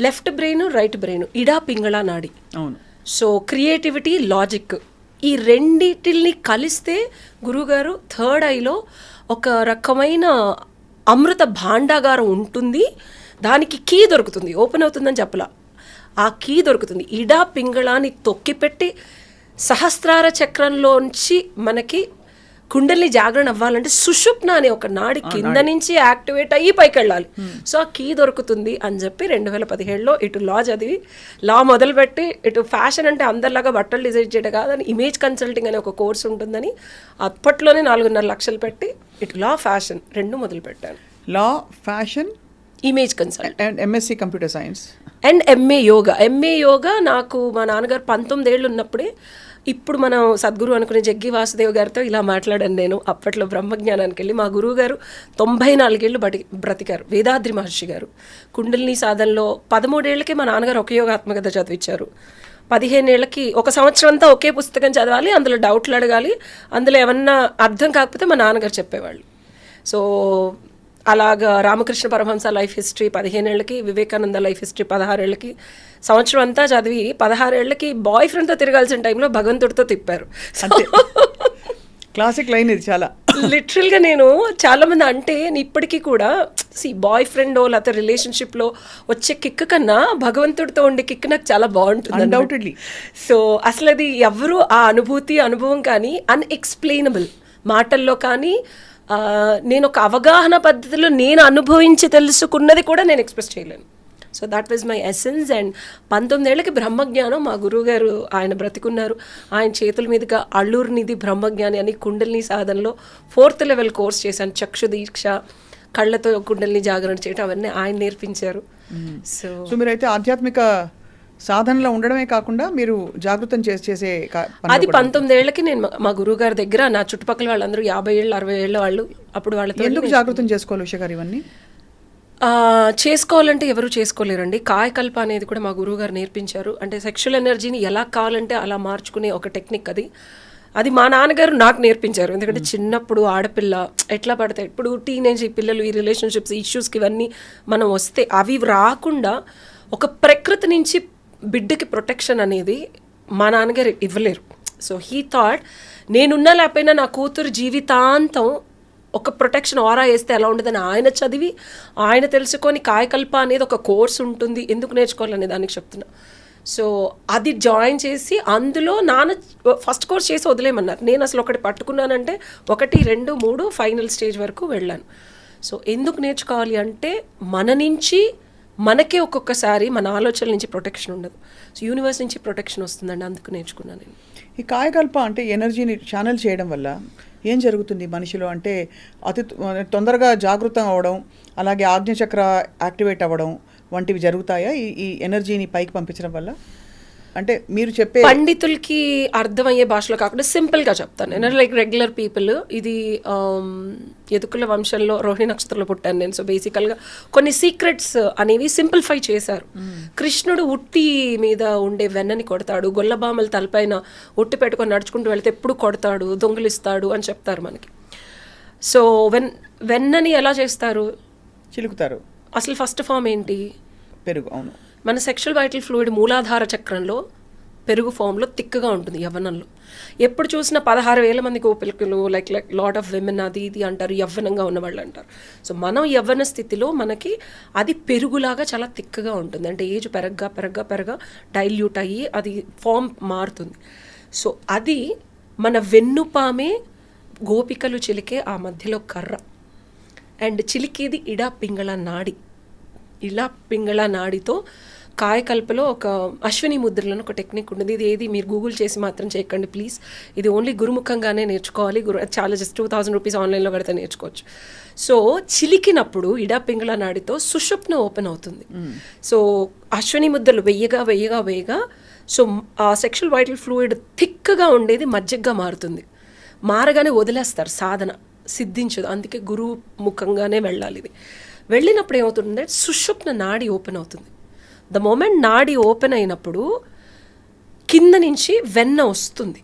Left brain right brain ఇడా పింగళ నాడి. అవును. సో క్రియేటివిటీ లాజిక్ ఈ రెండిటిల్ని కలిస్తే గురువుగారు థర్డ్ ఐలో ఒక రకమైన అమృత భాండాగారం ఉంటుంది. దానికి కీ దొరుకుతుంది. ఓపెన్ అవుతుందని చెప్పలా. ఆ కీ దొరుకుతుంది. ఇడా పింగళాన్ని తొక్కిపెట్టి సహస్రార చక్రంలోంచి మనకి కుండల్ని జాగరణ అవ్వాలంటే సుషుప్న అనే ఒక నాడి కింద నుంచి యాక్టివేట్ అయ్యి పైకి వెళ్ళాలి సో ఆ కీ దొరుకుతుంది అని చెప్పి రెండు వేల పదిహేడులో ఇటు లా చదివి లా మొదలుపెట్టి ఇటు ఫ్యాషన్ అంటే అందరిలాగా బట్టలు డిజైన్ చేయడం కాదని ఇమేజ్ కన్సల్టింగ్ అనే ఒక కోర్స్ ఉంటుందని అప్పట్లోనే నాలుగున్నర లక్షలు పెట్టి ఇటు లా ఫ్యాషన్ రెండు మొదలు పెట్టాను లా fashion image consult. And MSc computer science and MA yoga. MA yoga నాకు మా నాన్నగారు పంతొమ్మిది ఏళ్ళు ఉన్నప్పుడే ఇప్పుడు మనం సద్గురు అనుకునే జగ్గి వాసుదేవ్ గారితో ఇలా మాట్లాడాను నేను. అప్పట్లో బ్రహ్మజ్ఞానానికి వెళ్ళి మా గురువు గారు తొంభై నాలుగేళ్ళు బటి బ్రతికారు. వేదాద్రి మహర్షి గారు. కుండలిని సాధనలో పదమూడేళ్ళకి మా నాన్నగారు ఒక యోగాత్మకత చదివించారు పదిహేనేళ్ళకి ఒక సంవత్సరం అంతా ఒకే పుస్తకం చదవాలి అందులో డౌట్లు అడగాలి అందులో ఏమన్నా అర్థం కాకపోతే మా నాన్నగారు చెప్పేవాళ్ళు. సో అలాగా రామకృష్ణ పరమహంస లైఫ్ హిస్టరీ పదిహేనేళ్ళకి వివేకానంద లైఫ్ హిస్టరీ పదహారేళ్ళకి సంవత్సరం అంతా చదివి పదహారేళ్ళకి బాయ్ ఫ్రెండ్తో తిరగాల్సిన టైంలో భగవంతుడితో తిప్పారు. క్లాసిక్ లైన్ ఇది చాలా. లిటరల్గా నేను చాలా మంది అంటే నేను ఇప్పటికీ కూడా సి బాయ్ ఫ్రెండ్ లేకపోతే రిలేషన్షిప్లో వచ్చే కిక్ కన్నా భగవంతుడితో ఉండే కిక్ నాకు చాలా బాగుంటుంది Undoubtedly. సో అసలు అది ఎవరు ఆ అనుభూతి అనుభవం కానీ అన్ఎక్స్ప్లెయినబుల్ మాటల్లో కానీ నేను ఒక అవగాహన పద్ధతిలో నేను అనుభవించి తెలుసుకున్నది కూడా నేను ఎక్స్ప్రెస్ చేయలేను. So that was my essence and పంతొమ్మిదేళ్ళకి బ్రహ్మజ్ఞానం మా గురువుగారు ఆయన బ్రతికున్నారు. ఆయన చేతుల మీదుగా అల్లూరు నిధి బ్రహ్మజ్ఞాని అని కుండలిని సాధనలో ఫోర్త్ లెవెల్ కోర్స్ చేశాను. చక్షు దీక్ష కళ్ళతో కుండలిని జాగరణ చేయడం అవన్నీ ఆయన నేర్పించారు. సో సో మీరైతే ఆధ్యాత్మిక సాధనలో ఉండడమే కాకుండా మీరు జాగృతం చేసి అది కూడా- పంతొమ్మిదేళ్ళకి నేను మా- గురువు గారి దగ్గర నా చుట్టుపక్కల వాళ్ళందరూ యాభై ఏళ్ళు అరవై ఏళ్ళ వాళ్ళు అప్పుడు వాళ్ళతో ఎందుకు జాగృతం చేసుకోవాలి ఉష గారు ఇవన్నీ? చేసుకోవాలంటే ఎవరు చేసుకోలేరండి. కాయకల్ప అనేది కూడా మా గురువు గారు నేర్పించారు. అంటే సెక్షువల్ ఎనర్జీని ఎలా కావాలంటే అలా మార్చుకునే ఒక టెక్నిక్ అది. అది మా నాన్నగారు నాకు నేర్పించారు. ఎందుకంటే చిన్నప్పుడు ఆడపిల్ల ఎట్లా పడతాయి ఇప్పుడు టీనేజ్ ఈ పిల్లలు ఈ రిలేషన్షిప్స్ ఇష్యూస్కి ఇవన్నీ మనం వస్తే అవి రాకుండా ఒక ప్రకృతి నుంచి బిడ్డకి ప్రొటెక్షన్ అనేది మా నాన్నగారు ఇవ్వలేరు. సో హీ థాట్ నేనున్నా లేకపోయినా నా కూతురు జీవితాంతం ఒక ప్రొటెక్షన్ ఆరా వేస్తే ఎలా ఉండదని ఆయన చదివి ఆయన తెలుసుకొని కాయకల్ప అనేది ఒక కోర్స్ ఉంటుంది. ఎందుకు నేర్చుకోవాలనే దానికి చెప్తున్నా. సో అది జాయిన్ చేసి అందులో నాన్న ఫస్ట్ కోర్స్ చేసి వదిలేయమన్నారు. నేను అసలు ఒకటి పట్టుకున్నానంటే ఒకటి రెండు మూడు ఫైనల్ స్టేజ్ వరకు వెళ్ళాను. సో ఎందుకు నేర్చుకోవాలి అంటే మన నుంచి మనకే ఒక్కొక్కసారి మన ఆలోచనల నుంచి ప్రొటెక్షన్ ఉండదు. సో యూనివర్స్ నుంచి ప్రొటెక్షన్ వస్తుందండి అందుకు నేర్చుకున్నాను నేను. ఈ కాయకల్ప అంటే ఎనర్జీని ఛానల్ చేయడం వల్ల ఏం జరుగుతుంది మనిషిలో? అంటే అతి తొందరగా జాగృతం అవ్వడం అలాగే ఆజ్ఞచక్ర యాక్టివేట్ అవ్వడం వంటివి జరుగుతాయా? ఈ ఈ ఎనర్జీని పైకి పంపించడం వల్ల? అంటే మీరు చెప్పే పండితులకి అర్థమయ్యే భాషలో కాకుండా సింపుల్గా చెప్తాను. నేను లైక్ రెగ్యులర్ పీపుల్ ఇది ఎదుకుల వంశంలో రోహిణి నక్షత్రంలో పుట్టాను నేను. సో బేసికల్గా కొన్ని సీక్రెట్స్ అనేవి సింప్లిఫై చేశారు. కృష్ణుడు ఉట్టి మీద ఉండే వెన్నని కొడతాడు. గొల్లబామల తలపైన ఉట్టి పెట్టుకొని నడుచుకుంటూ వెళ్తే ఎప్పుడు కొడతాడు దొంగిలిస్తాడు అని చెప్తారు మనకి. సో వెన్ వెన్నని ఎలా చేస్తారు? చిలుకుతారు. అసలు ఫస్ట్ ఫామ్ ఏంటి? పెరుగు అవును. మన సెక్షువల్ వైటల్ ఫ్లూయిడ్ మూలాధార చక్రంలో పెరుగు ఫామ్లో తిక్కగా ఉంటుంది యవ్వనంలో. ఎప్పుడు చూసినా పదహారు వేల మంది గోపికలు like like lot of women అది ఇది అంటారు యవ్వనంగా ఉన్నవాళ్ళు అంటారు. సో మనం యవ్వన స్థితిలో మనకి అది పెరుగులాగా చాలా తిక్కగా ఉంటుంది. అంటే ఏజ్ పెరగ్గా పెరగ్గా పెరగా డైల్యూట్ అయ్యి అది ఫామ్ మారుతుంది. సో అది మన వెన్నుపామే గోపికలు చిలికే ఆ మధ్యలో కర్ర. అండ్ చిలికేది ఇడా పింగళ నాడి. ఇలా పింగళ నాడితో కాయకల్పలో ఒక అశ్విని ముద్రలను ఒక టెక్నిక్ ఉంటుంది ఇది ఏది? మీరు గూగుల్ చేసి మాత్రం చేయకండి ప్లీజ్. ఇది ఓన్లీ గురుముఖంగానే నేర్చుకోవాలి. గురు చాలా జస్ట్ టూ థౌసండ్ రూపీస్ ఆన్లైన్లో కడితే నేర్చుకోవచ్చు. సో చిలికినప్పుడు ఇడా పింగళ నాడితో సుషుప్న ఓపెన్ అవుతుంది. సో అశ్విని ముద్రలు వెయ్యగా వెయ్యగా వెయ్యగా సో ఆ సెక్షువల్ వైటల్ ఫ్లూయిడ్ థిక్గా ఉండేది మజ్జిగ్గా మారుతుంది. మారగానే వదిలేస్తారు. సాధన సిద్ధించదు. అందుకే గురువు ముఖంగానే వెళ్ళాలి ఇది. వెళ్ళినప్పుడు ఏమవుతుందంటే సుషుప్న నాడి ఓపెన్ అవుతుంది. ద మూమెంట్ నాడి ఓపెన్ అయినప్పుడు కింద నుంచి వెన్న వస్తుంది.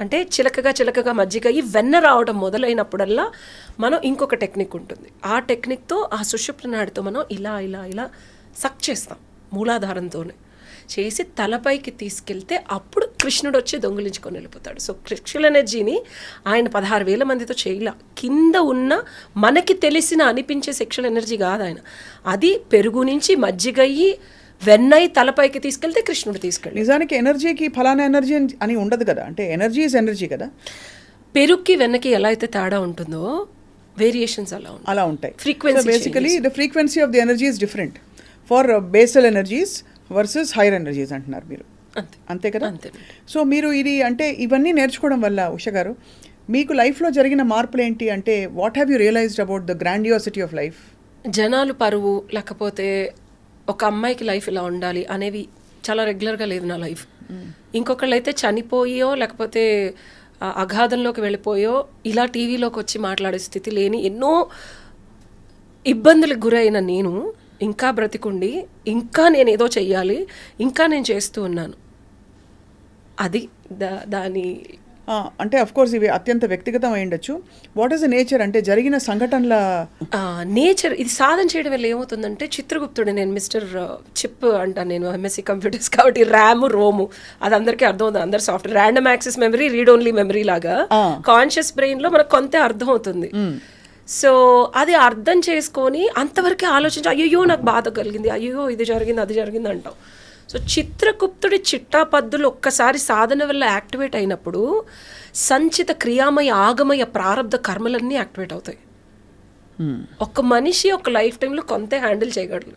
అంటే చిలకగా చిలకగా మజ్జిగ ఈ వెన్న రావడం మొదలైనప్పుడల్లా మనం ఇంకొక టెక్నిక్ ఉంటుంది. ఆ టెక్నిక్తో ఆ సుషుప్న నాడితో మనం ఇలా ఇలా ఇలా సక్ చేస్తాం మూలాధారంతోనే. చేసి తలపైకి తీసుకెళ్తే అప్పుడు కృష్ణుడు వచ్చి దొంగిలించుకొని వెళ్ళిపోతాడు. సో కృష్ణుల ఎనర్జీని ఆయన పదహారు వేల మందితో చేయలే. కింద ఉన్న మనకి తెలిసిన అనిపించే సెక్షువల్ ఎనర్జీ కాదు ఆయన. అది పెరుగు నుంచి మజ్జిగయ్యి వెన్నై తలపైకి తీసుకెళ్తే కృష్ణుడు తీసుకెళ్ళి నిజానికి ఎనర్జీకి ఫలానా ఎనర్జీ అని- ఉండదు కదా? అంటే ఎనర్జీ ఇస్ ఎనర్జీ కదా? పెరుగుకి వెన్నకి ఎలా అయితే తేడా ఉంటుందో వేరియేషన్స్ అలా ఉంటాయి. అలా ఉంటాయి. Frequency basically the frequency of the energy is different for basal energies versus higher energies అంటున్నారు మీరు. అంతే. అంతే కదా. సో మీరు ఇది అంటే ఇవన్నీ నేర్చుకోవడం వల్ల ఉష గారు మీకు లైఫ్లో జరిగిన మార్పులు ఏంటి అంటే what have you realised about the grandiosity of life జనాలు పరువు లేకపోతే ఒక అమ్మాయికి లైఫ్ ఇలా ఉండాలి అనేవి చాలా రెగ్యులర్గా లేదు నా లైఫ్. ఇంకొకళ్ళు అయితే చనిపోయో లేకపోతే అగాధంలోకి వెళ్ళిపోయో ఇలా టీవీలోకి వచ్చి మాట్లాడే స్థితి లేని ఎన్నో ఇబ్బందులకు గురైన నేను. ఇంకా బ్రతికుండి ఇంకా నేను ఏదో చెయ్యాలి ఇంకా నేను చేస్తూ ఉన్నాను. అది దా దాని అంటే అఫ్ కోర్స్ ఇవి అత్యంత వ్యక్తిగతం అయి ఉండొచ్చు. వాట్ ఈస్ ద నేచర్ అంటే జరిగిన సంఘటనల నేచర్ ఇది సాధన చేయడం వల్ల ఏమవుతుందంటే చిత్రగుప్తుడు నేను మిస్టర్ చిప్ అంటాను నేను ఎంఎస్సి కంప్యూటర్స్ కాబట్టి ర్యామ్ రోము అది అందరికీ అర్థం అవుతుంది అందరు software random access memory read only memory లాగా. కాన్షియస్ బ్రెయిన్లో మనకు కొంత అర్థం అవుతుంది సో అది అర్థం చేసుకొని అంతవరకే ఆలోచించి అయ్యో నాకు బాధ కలిగింది. అయ్యో ఇది జరిగింది అది జరిగింది అంటాం సో చిత్రగుప్తుడి చిట్టా పద్దులు ఒక్కసారి సాధన వల్ల యాక్టివేట్ అయినప్పుడు సంచిత క్రియామయ ఆగమయ ప్రారంధ కర్మలన్నీ యాక్టివేట్ అవుతాయి. ఒక మనిషి ఒక లైఫ్ టైంలో కొంత హ్యాండిల్ చేయగలరు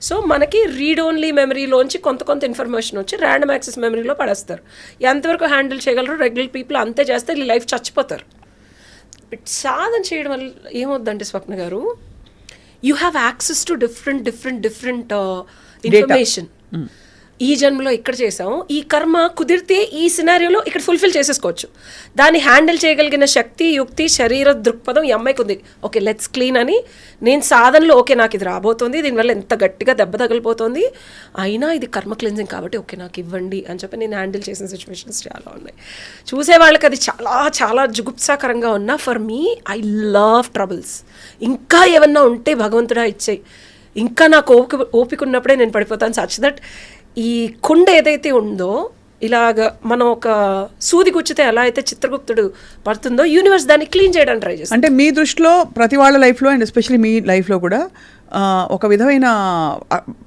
సో మనకి రీడ్ ఓన్లీ మెమరీలోంచి కొంత కొంత ఇన్ఫర్మేషన్ వచ్చి ర్యాండమ్ యాక్సెస్ మెమరీలో పడేస్తారు. ఎంతవరకు హ్యాండిల్ చేయగలరు రెగ్యులర్ పీపుల్ అంతే చేస్తే లైఫ్ చచ్చిపోతారు. బట్ సాధన చేయడం వల్ల ఏమవుద్దంటే స్వప్న గారు you have access to different different different information ఈ జన్మలో ఇక్కడ చేసాము ఈ కర్మ కుదిరితే ఈ సినారియోలో ఇక్కడ ఫుల్ఫిల్ చేసేసుకోవచ్చు. దాన్ని హ్యాండిల్ చేయగలిగిన శక్తి యుక్తి శరీర దృక్పథం ఈ అమ్మాయికి ఉంది. ఓకే లెట్స్ క్లీన్ అని. నేను సాధనలో ఓకే నాకు ఇది రాబోతోంది. దీనివల్ల ఎంత గట్టిగా దెబ్బ తగిలిపోతుంది. అయినా ఇది కర్మ క్లిన్జింగ్ కాబట్టి ఓకే నాకు ఇవ్వండి అని చెప్పి నేను హ్యాండిల్ చేసిన సిచ్యువేషన్స్ చాలా ఉన్నాయి. చూసే వాళ్ళకి అది చాలా చాలా జుగుప్సాకరంగా ఉన్నా for me I love troubles ఇంకా ఏమన్నా ఉంటే భగవంతుడా ఇచ్చేయి. ఇంకా నాకు ఓపిక ఓపిక ఉన్నప్పుడే నేను పడిపోతాను. సచ్ దట్ ఈ కుండ ఏదైతే ఉందో ఇలాగ మనం ఒక సూది గుచ్చితే ఎలా అయితే చిత్రగుప్తుడు పడుతుందో యూనివర్స్ దాన్ని క్లీన్ చేయడానికి ట్రై చేస్తుంది అంటే మీ దృష్టిలో ప్రతి వాళ్ళ లైఫ్లో అండ్ ఎస్పెషల్లీ మీ లైఫ్లో కూడా ఒక విధమైన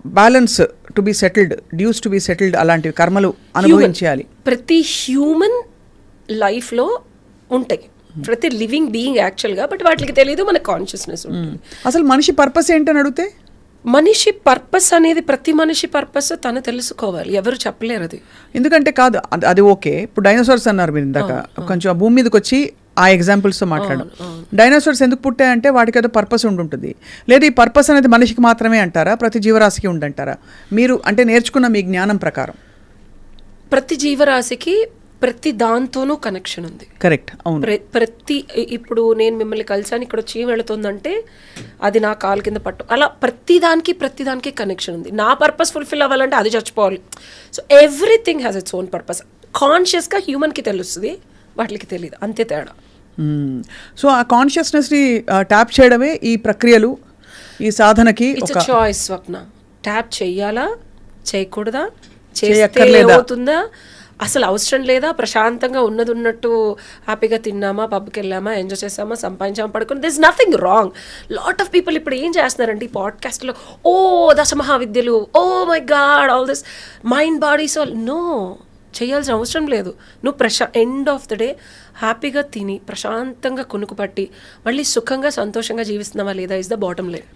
balance to be settled dues to be settled అలాంటివి కర్మలు అనుభవించాలి. ప్రతి హ్యూమన్ లైఫ్లో ఉంటాయి. ప్రతి లివింగ్ బీయింగ్ యాక్చువల్గా బట్ వాటికి తెలియదు మన కాన్షియస్నెస్ అసలు మనిషి పర్పస్ ఏంటని అడిగితే? మనిషి పర్పస్ అనేది ప్రతి మనిషి పర్పస్ తను తెలుసుకోవాలి. ఎవరు చెప్పలేరు అది. ఎందుకంటే కాదు అది- అది ఓకే. ఇప్పుడు డైనోసార్స్ అన్నారు మీరు ఇందాక. కొంచెం ఆ భూమి మీదకి వచ్చి ఆ ఎగ్జాంపుల్స్తో మాట్లాడడం. డైనోసార్స్ ఎందుకు పుట్టాయంటే వాటికి ఏదో పర్పస్ ఉండుంటుంది లేదా ఈ పర్పస్ అనేది మనిషికి మాత్రమే అంటారా? ప్రతి జీవరాశికి ఉండంటారా మీరు అంటే నేర్చుకున్న మీ జ్ఞానం ప్రకారం. ప్రతి జీవరాశికి ప్రతి దాంతోనూ కనెక్షన్ ఉంది. కరెక్ట్ అవును. ప్ర- ప్రతి ఇప్పుడు నేను మిమ్మల్ని కలిసాను ఇక్కడ చీమ వెళుతుందంటే అది నా కాలు కింద పట్టు. అలా ప్రతి దానికి ప్రతి దానికి కనెక్షన్ ఉంది. నా పర్పస్ ఫుల్ఫిల్ అవ్వాలంటే అది చచ్చిపోవాలి. So everything has its own purpose కాన్షియస్గా హ్యూమన్కి తెలుస్తుంది వాటికి తెలియదు అంతే తేడా. సో ఆ కాన్షియస్నెస్ని ట్యాప్ చేయడమే ఈ ప్రక్రియలు ఈ సాధనకి చాయిస్ స్వప్న. ట్యాప్ చెయ్యాలా చేయకూడదా? చేయక్కర్లేదా? అవుతుందా అసలు అవసరం లేదా? ప్రశాంతంగా ఉన్నది ఉన్నట్టు హ్యాపీగా తిన్నామా? పబ్కి వెళ్ళామా? ఎంజాయ్ చేసామా? సంపాదించామా? పడుకుని this nothing wrong lot of people ఇప్పుడు ఏం చేస్తున్నారంటే ఈ పాడ్కాస్ట్లో? ఓ దశ మహావిద్యలు. ఓ my god all this. Mind body soul know చేయాల్సిన అవసరం లేదు. నువ్వు ప్రశా ఎండ్ ఆఫ్ ద డే హ్యాపీగా తిని ప్రశాంతంగా కొనుక్కుపట్టి మళ్ళీ సుఖంగా సంతోషంగా జీవిస్తున్నావా లేదా ఇస్ ద బాటమ్ లైన్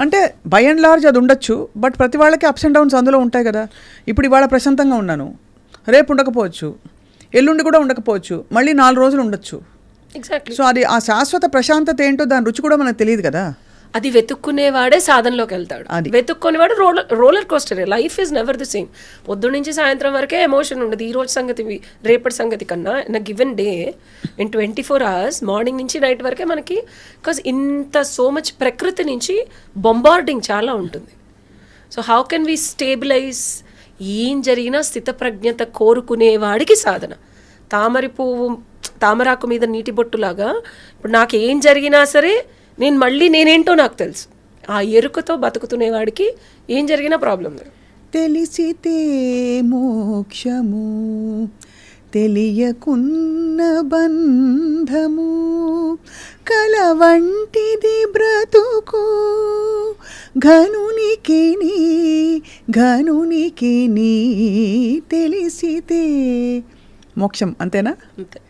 అంటే బై అండ్ లార్జ్ అది ఉండొచ్చు బట్ ప్రతి వాళ్ళకి అప్స్ అండ్ డౌన్స్ అందులో ఉంటాయి కదా. ఇప్పుడు ఇవాళ ప్రశాంతంగా ఉన్నాను. రేపు ఉండకపోవచ్చు ఎల్లుండి కూడా ఉండకపోవచ్చు మళ్ళీ నాలుగు రోజులు ఉండొచ్చు. ఎగ్జాక్ట్లీ సో అది ఆ శాశ్వత ప్రశాంతత ఏంటో దాని రుచి కూడా మనకు తెలియదు కదా. అది వెతుక్కునేవాడే సాధనలోకి వెళ్తాడు. అది. వెతుక్కునేవాడు roller roller coaster. Life is never the same పొద్దు నుంచి సాయంత్రం వరకే ఎమోషన్ ఉండదు. ఈ రోజు సంగతి రేపటి సంగతి కన్నా in given day in twenty four hours morning నుంచి నైట్ వరకే మనకి బికాజ్ ఇంత సో మచ్ ప్రకృతి నుంచి బొంబార్డింగ్ చాలా ఉంటుంది. So how can we stabilise ఏం జరిగినా స్థితప్రజ్ఞత కోరుకునేవాడికి సాధన. తామరి పువ్వు తామరాకు మీద నీటి బొట్టులాగా ఇప్పుడు నాకు ఏం జరిగినా సరే నేను మళ్ళీ నేనేంటో నాకు తెలుసు. ఆ ఎరుకతో బతుకుతునేవాడికి ఏం జరిగినా ప్రాబ్లం లేదు. తెలిసితే మోక్షము తెలియకున్న బంధము కల వంటిది బ్రతుకు ఘనునికి నీ ఘనునికి నీ తెలిసితే. మోక్షం అంతేనా? అంతే.